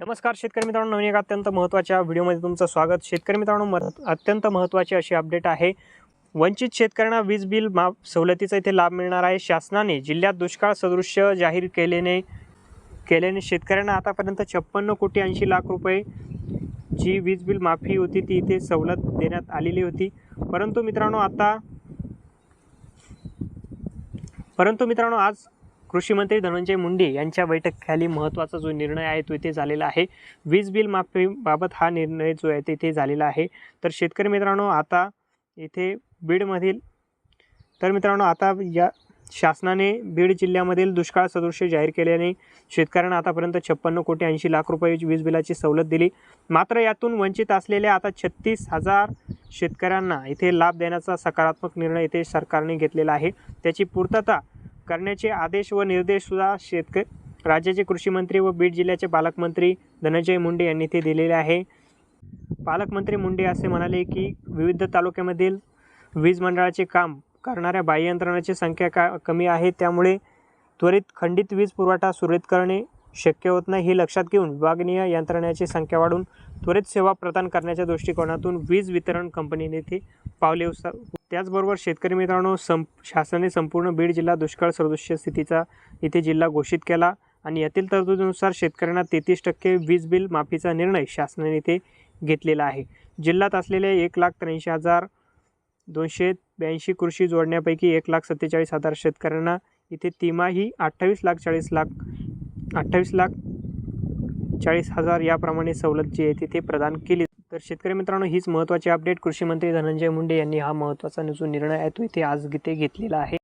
नमस्कार शेतकरी मित्रांनो नवीन एक अत्यंत महत्त्वाच्या व्हिडिओमध्ये तुमचं स्वागत. शेतकरी मित्रांनो मत अत्यंत महत्त्वाची अशी अपडेट आहे. वंचित शेतकऱ्यांना वीज बिल माफ सवलतीचा इथे लाभ मिळणार आहे. शासनाने जिल्ह्यात दुष्काळ सदृश्य जाहीर केल्याने केल्याने शेतकऱ्यांना आतापर्यंत छप्पन्न कोटी ऐंशी लाख रुपये जी वीज बिल माफी होती. ती इथे सवलत देण्यात आलेली होती. परंतु मित्रांनो आता परंतु मित्रांनो आज कृषीमंत्री धनंजय मुंडे यांच्या बैठकीखाली महत्त्वाचा जो निर्णय आहे तो इथे झालेला आहे. वीज बिल माफीबाबत हा निर्णय जो आहे तिथे झालेला आहे. तर शेतकरी मित्रांनो आता इथे बीडमधील तर मित्रांनो आता या शासनाने बीड जिल्ह्यामधील दुष्काळ सदृश्य जाहीर केल्याने शेतकऱ्यांना आतापर्यंत छप्पन्न कोटी ऐंशी लाख रुपये वीज बिलाची सवलत दिली. मात्र यातून वंचित असलेल्या आता छत्तीस हजार शेतकऱ्यांना इथे लाभ देण्याचा सकारात्मक निर्णय इथे सरकारने घेतलेला आहे. त्याची पूर्तता करण्याचे आदेश व निर्देशसुद्धा शेतक राज्याचे कृषी मंत्री व बीड जिल्ह्याचे पालकमंत्री धनंजय मुंडे यांनी ते दिलेले आहे. पालकमंत्री मुंडे असे म्हणाले की विविध तालुक्यामधील वीज मंडळाचे काम करणाऱ्या बाह्य यंत्रणाची संख्या का कमी आहे? त्यामुळे त्वरित खंडित वीज पुरवठा सुरळीत करणे शक्य होत नाही हे लक्षात घेऊन विभागनीय यंत्रणेची संख्या वाढून त्वरित सेवा प्रदान करण्याच्या दृष्टिकोनातून वीज वितरण कंपनीने ते पावले उचल त्याचबरोबर शेतकरी मित्रांनो संप शासनाने संपूर्ण बीड जिल्हा दुष्काळ सदृश्य स्थितीचा इथे जिल्हा घोषित केला आणि यातील तरतुदीनुसार शेतकऱ्यांना तेहतीस टक्के वीज बिल माफीचा निर्णय शासनाने इथे घेतलेला आहे. जिल्ह्यात असलेले एक लाख त्र्याऐंशी हजार दोनशे ब्याऐंशी कृषी जोडण्यापैकी एक लाख सत्तेचाळीस हजार शेतकऱ्यांना इथे तिमाही अठ्ठावीस लाख चाळीस लाख अठ्ठावीस लाख चाळीस हजार याप्रमाणे सवलत जी आहे ती ते प्रदान केली. तर शेतकरी मित्रांनो हीच महत्त्वाची अपडेट कृषी मंत्री धनंजय मुंडे यांनी हा महत्त्वाचा जो निर्णय आहे तो इथे आज इथे घेतलेला आहे.